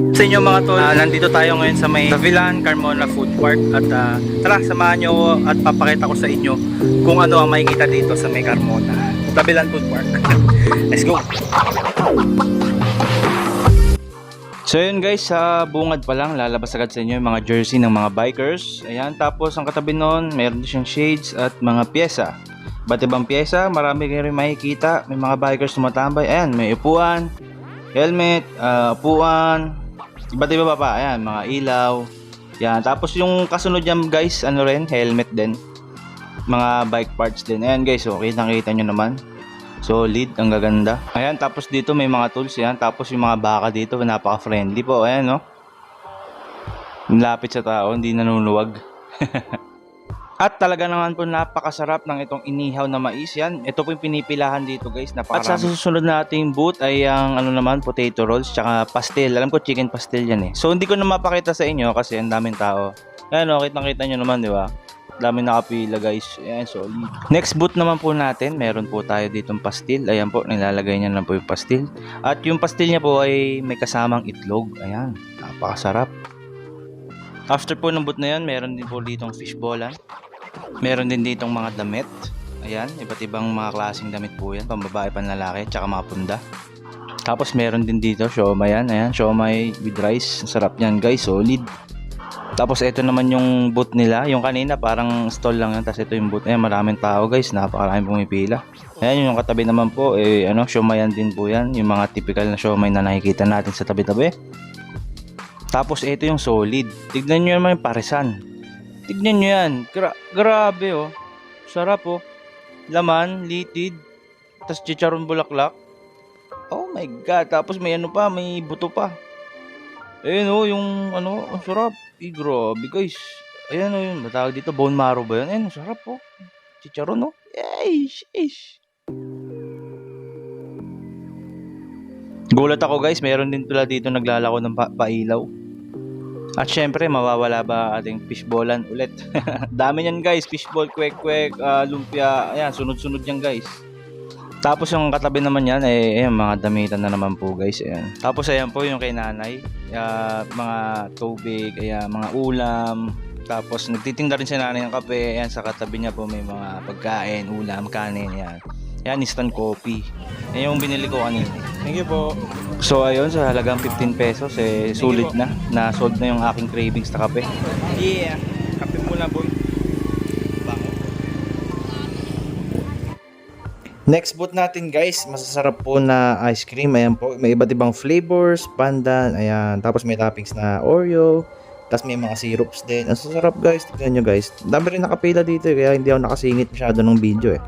Sa inyo mga tol, ah, nandito tayo ngayon sa may Davilan Carmona Food Park at ah, tara samahan nyo at papakita ko sa inyo kung ano ang makikita dito sa may Carmona Davilan Food Park. Let's go! So yun guys, sa bungad pa lang, lalabas agad sa inyo yung mga jersey ng mga bikers. Ayan, tapos ang katabi nun, meron din siyang shades at mga pyesa. Ba't ibang pyesa, marami kayo rin makikita. May mga bikers tumatambay. Ayan, may upuan, helmet, ah, upuan, iba't iba pa pa. Ayan, mga ilaw. Yan, tapos yung kasunod niyan guys, ano rin, helmet din. Mga bike parts din. Ayan guys, oh, kitang-kita nyo naman. Solid, ang gaganda. Ayan, tapos dito may mga tools yan. Tapos yung mga baka dito, napaka-friendly po. Ayan, no? Lapit sa tao, hindi nanunuluwag. At talaga naman po napakasarap ng itong inihaw na mais yan. Ito po yung pinipilahan dito guys. Napakarami. At sa susunod nating booth ay ang ano naman potato rolls tsaka pastel. Alam ko chicken pastel yan eh. So hindi ko na mapakita sa inyo kasi ang daming tao. Ayan o, kitang kita nyo naman di ba? Dami nakapila guys. Ayan, solid. Next booth naman po natin, meron po tayo ditong pastil. Ayan po, nilalagay niya lang po yung pastil. At yung pastil niya po ay may kasamang itlog. Ayan, napakasarap. After po ng booth na yan, meron din po ditong fishballan. Meron din ditong mga damit. Ayan, iba't ibang mga klaseng damit po yan. Pambabae, panlalaki, tsaka mga punda. Tapos meron din dito, siomay yan. Ayan, siomay with rice. Sarap yan guys, solid. Tapos ito naman yung boot nila. Yung kanina parang stall lang yan. Tapos ito yung boot. Ayan, maraming tao guys. Napakaraming pumipila. Ayan, yung katabi naman po, eh, ano, siomayan din po yan. Yung mga typical na siomay na nakikita natin sa tabi-tabi. Tapos ito yung solid. Tignan nyo naman yung parisan. Tignan nyo yan. Gra- grabe oh. Sarap oh. Laman, litid. Tapos chicharon bulaklak. Oh my god. Tapos may ano pa, may buto pa. Ayun oh, yung ano, ang sarap. Eh, grabe guys. Ayan oh, yung matawag dito, bone marrow ba yun? Ayun, ang sarap oh. Chicharon oh. Eish, eish. Gulat ako guys, meron din pala dito naglalako ng pa- pailaw. At syempre, mawawala ba ating fishballan ulit? Dami niyan guys, fishball, kwek-kwek, ah, lumpia, ayan, sunod-sunod yan guys. Tapos yung katabi naman yan, eh, ayan, mga damitan na naman po guys, ayan. Tapos ayan po yung kay nanay, ah, mga tubig, ayan, mga ulam, tapos nagtitinda rin si nanay ng kape, ayan, sa katabi niya po may mga pagkain, ulam, kanin, ayan. Ayan, instant coffee. Ayan yung binili ko kanina. Thank you po. So ayun, sa halagang 15 pesos, eh, sulit na. Na-sold na yung aking cravings na kape. Yeah. Kape muna boy. Next boot natin guys, masasarap po na ice cream. Ayan po, may iba't ibang flavors, pandan, ayan. Tapos may toppings na Oreo. Tapos may mga syrups din. Ang sasarap guys, tignan nyo guys. Dami rin nakapila dito eh, kaya hindi ako nakasingit masyado ng video eh.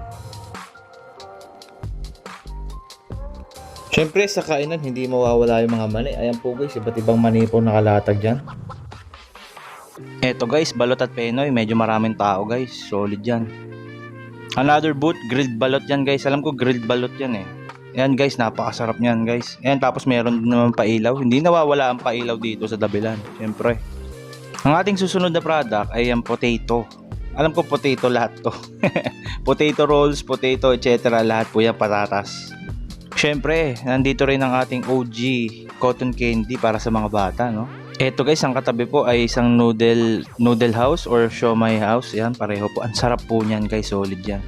Siyempre sa kainan hindi mawawala yung mga mani. Ayan po guys, iba't ibang mani po nakalatag dyan. Eto guys, balot at penoy, medyo maraming tao guys. Solid yan. Another boot, grilled balot yan guys. Alam ko grilled balot yan eh. Ayan guys, napakasarap niyan guys. Ayan, tapos meron naman pailaw. Hindi nawawala ang pailaw dito sa Dabilan. Siyempre. Ang ating susunod na product ay ang potato. Alam ko potato lahat to. potato rolls, potato, etc. Lahat po yan patatas. Siyempre, nandito rin ang ating OG cotton candy para sa mga bata, no? Eto guys, ang katabi po ay isang noodle noodle house or siomai house. Yan, pareho po. Ang sarap po niyan guys, solid yan.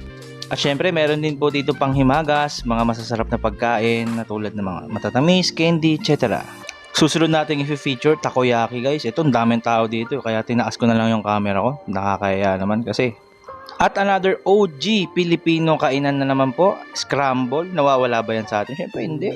At syempre, meron din po dito pang himagas, mga masasarap na pagkain na tulad ng mga matatamis, candy, etc. Susunod natin i-feature takoyaki guys. Ito, ang daming tao dito. Kaya tinaas ko na lang yung camera ko. Nakakaya naman kasi. At another OG Filipino kainan na naman po, scramble. Nawawala ba yan sa atin? Syempre hindi.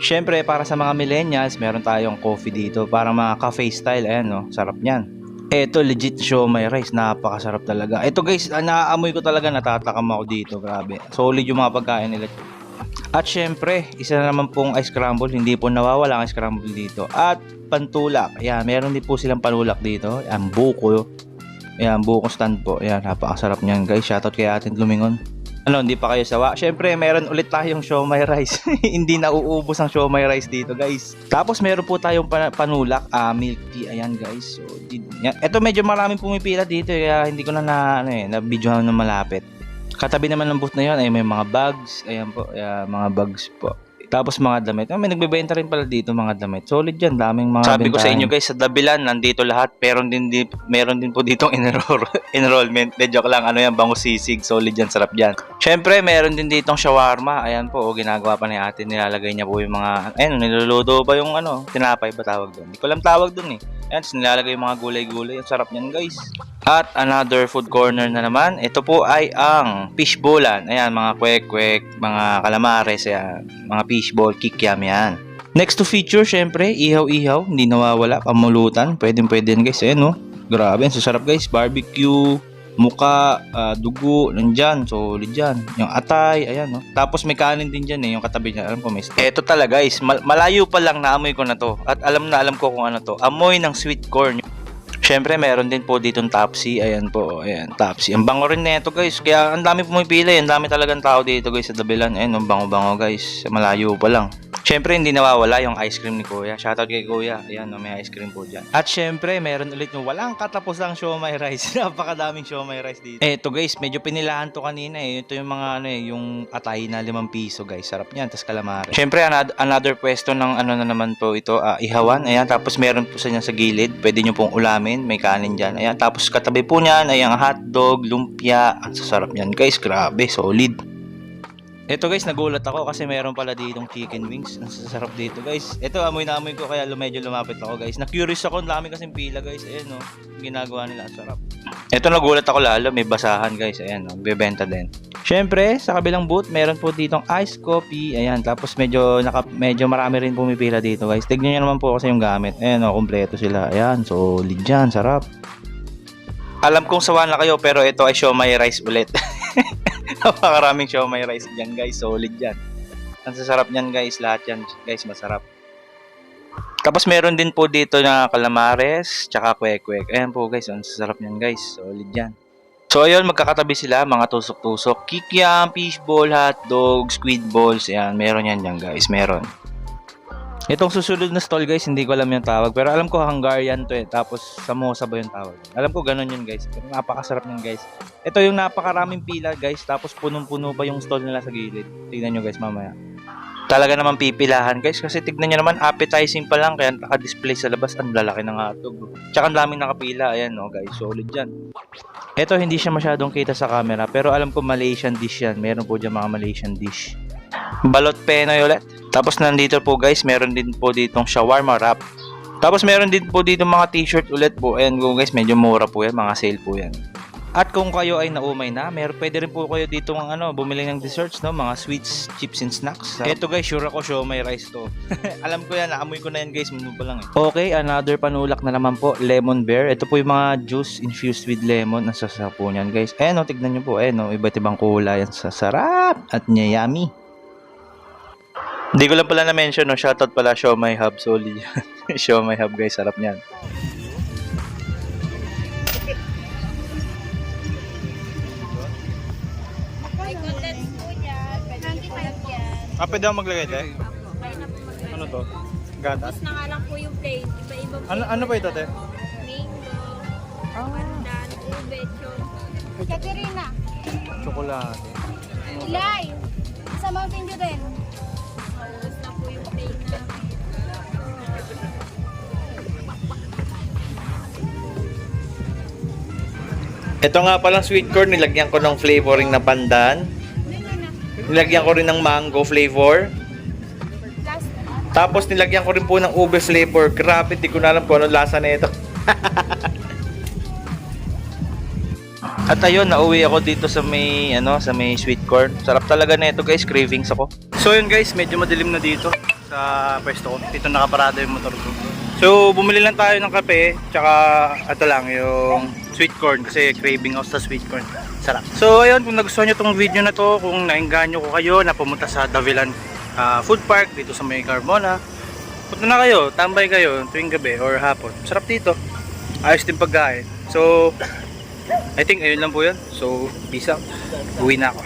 Syempre para sa mga millennials, meron tayong coffee dito. Para mga cafe style, ayan no, sarap niyan. Eto legit siomay rice, napakasarap talaga. Ito guys, ah, naaamoy ko talaga, natatakam ako dito, grabe. Solid yung mga pagkain nila. At syempre, isa na naman pong ice crumble, hindi po nawawala ang ice crumble dito. At pantulak, ayan, meron din po silang panulak dito. Ayan, buko. Ayan, buko stand po. Ayan, napakasarap niyan guys. Shoutout kay atin Lumingon. Ano, hindi pa kayo sawa? Syempre, meron ulit tayong siomay rice. hindi nauubos ang siomay rice dito, guys. Tapos meron po tayong pa- panulak, ah, milk tea. Ayan, guys. So, di- yan. Ito medyo maraming pumipila dito, kaya hindi ko na na, ano eh, na videohan ng malapit. Katabi naman ng booth na yon ay may mga bags. Ayan po, ayan, mga bags po. Tapos mga damit. Ah, may nagbebenta rin pala dito mga damit. Solid yan, daming mga Sabi ko sa inyo guys, sa Dabilan, nandito lahat. Meron din, di, meron din po ditong enroll, enrollment. De joke lang, ano yan, bango sisig. Solid yan, sarap yan. Syempre, meron din ditong shawarma. Ayan po, oh, ginagawa pa ni ate. Nilalagay niya po yung mga, ayun, niluluto pa yung ano, tinapay ba tawag doon. Hindi ko alam tawag doon eh. Ayan, nilalagay yung mga gulay-gulay. Ang sarap niyan guys. At another food corner na naman. Ito po ay ang fishbowlan. Ayan, mga kwek-kwek, mga calamares, ayan, mga fishball, kikiam yan. Next to feature, syempre, ihaw-ihaw. Hindi nawawala, pamulutan. Pwede pwede yan guys. Ayan, no? Grabe, ang sasarap guys. Barbecue, muka, ah, dugo, nandyan. Solid dyan. Yung atay, ayan, no? Tapos may kanin din dyan eh, yung katabi niya. Alam ko, may Ito talaga guys, mal- malayo pa lang naamoy ko na to. At alam na alam ko kung ano to. Amoy ng sweet corn. Syempre, meron din po ditong Topsy. Ayan po, ayan, Topsy. Ang bango rin nito, guys. Kaya ang dami pumipili. Ang dami talagang tao dito, guys, sa Dabilan. Ayan, ang bango-bango, guys. Malayo pa lang. Syempre, hindi nawawala yung ice cream ni Kuya. Shoutout kay Kuya. Ayan, may ice cream po dyan. At syempre, meron ulit yung walang katapusang siomay rice. Napakadaming siomay rice dito. Ito guys, medyo pinilahan to kanina eh. Ito yung mga ano eh, yung atay na 5 piso, guys. Sarap niyan, tas calamari. Syempre, another, another pwesto ng ano na naman po ito, ah, ihawan. Ayan, tapos meron po sa niya sa gilid. Pwede nyo pong ulamin, may kanin dyan. Ayan, tapos katabi po niyan, ayan, hotdog, lumpia. Ang sasarap niyan, guys. Grabe, solid. Ito guys, nagulat ako kasi meron pala ditong chicken wings. Ang sasarap dito guys. Ito, amoy na amoy ko kaya medyo lumapit ako guys. Na-curious ako, ang dami kasing pila guys. Ayan no, yung ginagawa nila, ang sarap. Ito nagulat ako lalo, may basahan guys. Ayan no, bebenta din. Syempre, sa kabilang booth, meron po ditong iced coffee. Ayan, tapos medyo, naka, medyo marami rin pumipila dito guys. Tignan nyo naman po kasi yung gamit. Ayan no, kompleto sila. Ayan, solid dyan, sarap. Alam kong sawa na kayo pero ito ay siomay rice ulit. Napakaraming siomay rice dyan guys. Solid yan. Ang sasarap niyan guys. Lahat yan guys masarap. Tapos meron din po dito na calamares, tsaka kwek-kwek. Ayan po guys, ang sasarap niyan guys. Solid yan. So ayun, magkakatabi sila, mga tusok-tusok. Kikiam, fishball, hotdog, squid balls. Ayan, meron yan dyan guys. Meron. Itong susunod na stall guys, hindi ko alam yung tawag. Pero alam ko Hungarian to eh. Tapos samosa ba yung tawag? Alam ko ganun yun guys. Pero napakasarap yun guys. Ito yung napakaraming pila guys. Tapos punong-puno pa yung stall nila sa gilid. Tignan nyo guys mamaya. Talaga naman pipilahan guys. Kasi tignan nyo naman appetizing pa lang. Kaya naka-display sa labas. Ang lalaki ng hotdog. Tsaka ang daming nakapila. Ayan no guys. Solid dyan. Ito hindi siya masyadong kita sa camera. Pero alam ko Malaysian dish yan. Meron po dyan mga Malaysian dish. Balot penoy ulit. Tapos nandito po guys, meron din po ditong shawarma wrap. Tapos meron din po dito mga t-shirt ulit po. Ayan po guys, medyo mura po yan, mga sale po yan. At kung kayo ay naumay na, meron pwede rin po kayo dito ng ano, bumili ng desserts, no, mga sweets, chips and snacks. Ito guys, sure ako show may rice to. Alam ko yan, naamoy ko na yan guys, muna pa lang eh. Okay, another panulak na naman po, lemon bear. Ito po yung mga juice infused with lemon. Ang sasarap po niyan guys. Ayan o, tignan nyo po, ayan o, iba't ibang kulay. Ang sasarap at yummy. Hindi ko lang pala na-mention, no? Shoutout pala Show My Hub. Solid yan. Show My Hub, guys. Sarap niyan. Ah, pwede ako maglagay, te? Okay na po maglagay. Ano to? Gatas? Tapos na nga lang po yung plain. Iba-iba po. Ano, ano pa ito, te? Mango, pandan, ube, chok. Katerina, Chocolate. Ilay! Sa Mountain Dew din. Tapos na po yung plain namin. Ito nga palang sweet corn, nilagyan ko ng flavoring na pandan. Nilagyan ko rin ng mango flavor. Tapos nilagyan ko rin po ng ube flavor. Grabe, di ko na alam kung anong lasa na ito. At ayun, nauwi ako dito sa may, ano, sa may sweet corn. Sarap talaga na ito, guys. Cravings ako. So yun guys, medyo madilim na dito sa pwesto ko. Dito nakaparado yung motor ko. So bumili lang tayo ng kape, tsaka ito lang yung sweet corn kasi craving ako sa sweet corn. Sarap. So ayun, kung nagustuhan nyo tong video na to, kung nainganyo ko kayo na pumunta sa Davilan ah, Food Park dito sa may Carmona, punta na kayo, tambay kayo tuwing gabi or hapon. Sarap dito. Ayos din pagkain. So, I think ayun lang po yun. So, peace out. Uwi na ako.